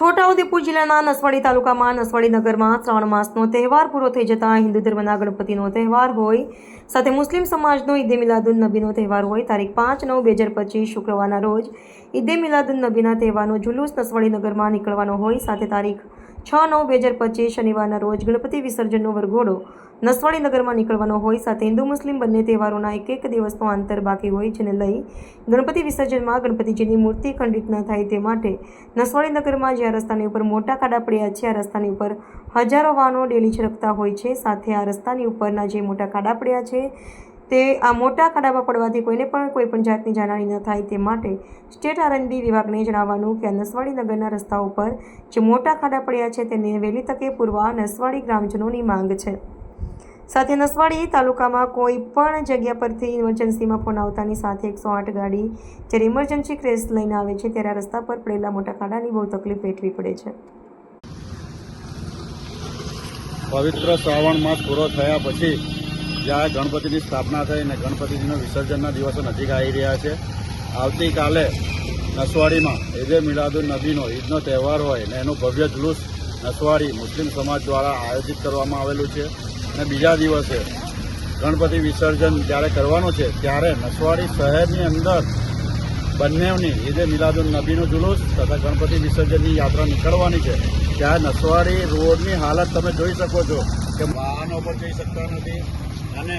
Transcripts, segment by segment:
છોટાઉદેપુર જિલ્લાના નસવાડી તાલુકામાં નસવાડી નગરમાં શ્રાવણ માસનો તહેવાર પૂરો થઈ જતાં હિન્દુ ધર્મના ગણપતિનો તહેવાર હોય, સાથે મુસ્લિમ સમાજનો ઈદે મિલાદુન નબીનો તહેવાર હોય, તારીખ પાંચ નવ બે હજાર પચીસ શુક્રવારના રોજ ઈદે મિલાદુન નબીના તહેવારનો જુલુસ નસવાડી નગરમાં નીકળવાનો હોય, સાથે તારીખ છ નવ બે હજાર પચીસ શનિવારના રોજ ગણપતિ વિસર્જનનો વરઘોડો નસવાડી નગરમાં નીકળવાનો હોય સાથે હિન્દુ મુસ્લિમ બંને તહેવારોના એક એક દિવસનો અંતર બાકી હોય જેને લઈ ગણપતિ વિસર્જનમાં ગણપતિજીની મૂર્તિ ખંડિત ન થાય તે માટે નસવાડી નગરમાં જ્યાં રસ્તાની ઉપર મોટા ખાડા પડ્યા છે, આ રસ્તાની ઉપર હજારો વાહનો ડેલી છરકતા હોય છે, સાથે આ રસ્તાની ઉપરના જે મોટા ખાડા પડ્યા છે તે આ મોટા ખાડામાં પડવાથી કોઈને પણ કોઈ પણ જાતની જાનહાની ન થાય તે માટે સ્ટેટ આરએનબી વિભાગને જણાવવાનું કે આ નસવાડી નગરના રસ્તા ઉપર જે મોટા ખાડા પડ્યા છે તેને વહેલી તકે પૂરવા નસવાડી ગ્રામજનોની માંગ છે. સાથે નસવાડી તાલુકામાં કોઈ પણ જગ્યા પરથી ઇમરજન્સીમાં ફોન આવતાની સાથે એકસો આઠ ગાડી જ્યારે ઇમરજન્સી ક્રેશ લઈને આવે છે ત્યારે રસ્તા પર પડેલા મોટા ખાડાની બહુ તકલીફ વેઠવી પડે છે. પવિત્ર શ્રાવણ માસ પૂરો થયા પછી જ્યારે ગણપતિની સ્થાપના થઈ અને ગણપતિજીના વિસર્જનના દિવસો નજીક આવી રહ્યા છે. આવતીકાલે નસવાડીમાં ઈદે મિલાદુલ નબીનો ઈદનો તહેવાર હોય ને એનું ભવ્ય જુલુસ નસવાડી મુસ્લિમ સમાજ દ્વારા આયોજિત કરવામાં આવેલું છે. અને બીજા દિવસે ગણપતિ વિસર્જન જ્યારે કરવાનું છે, ત્યારે નસવાડી શહેરની અંદર બંનેની ઈદે મિલાદુલ નબીનું જુલુસ તથા ગણપતિ વિસર્જનની યાત્રા નીકળવાની છે. ત્યાં નસવાડી રોડની હાલત તમે જોઈ શકો છો કે વાહનો પર જઈ શકતા નથી અને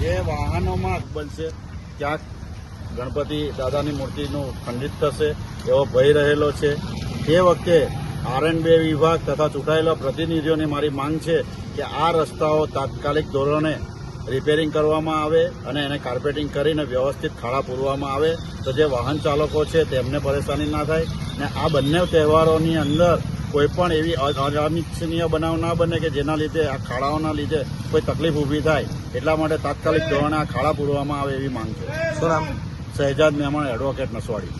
જે વાહનોમાં બનશે, ક્યાંક ગણપતિ દાદાની મૂર્તિનું ખંડિત થશે એવો ભય રહેલો છે. તે વખતે આરએનબે વિભાગ તથા ચૂંટાયેલા પ્રતિનિધિઓની મારી માંગ છે કે આ રસ્તાઓ તાત્કાલિક ધોરણે રિપેરિંગ કરવામાં આવે અને એને કાર્પેટિંગ કરીને વ્યવસ્થિત ખાડા પૂરવામાં આવે. તો જે વાહન ચાલકો છે તેમને પરેશાની ના થાય ને આ બંને તહેવારોની અંદર કોઈપણ એવી અનિચ્છનીય બનાવ ના બને કે જેના લીધે આ ખાડાઓના લીધે કોઈ તકલીફ ઊભી થાય. એટલા માટે તાત્કાલિક ધોરણે આ ખાડા પૂરવામાં આવે એવી માંગ છે. શહેજાદ મહેમાન એડવોકેટ નસવાડી.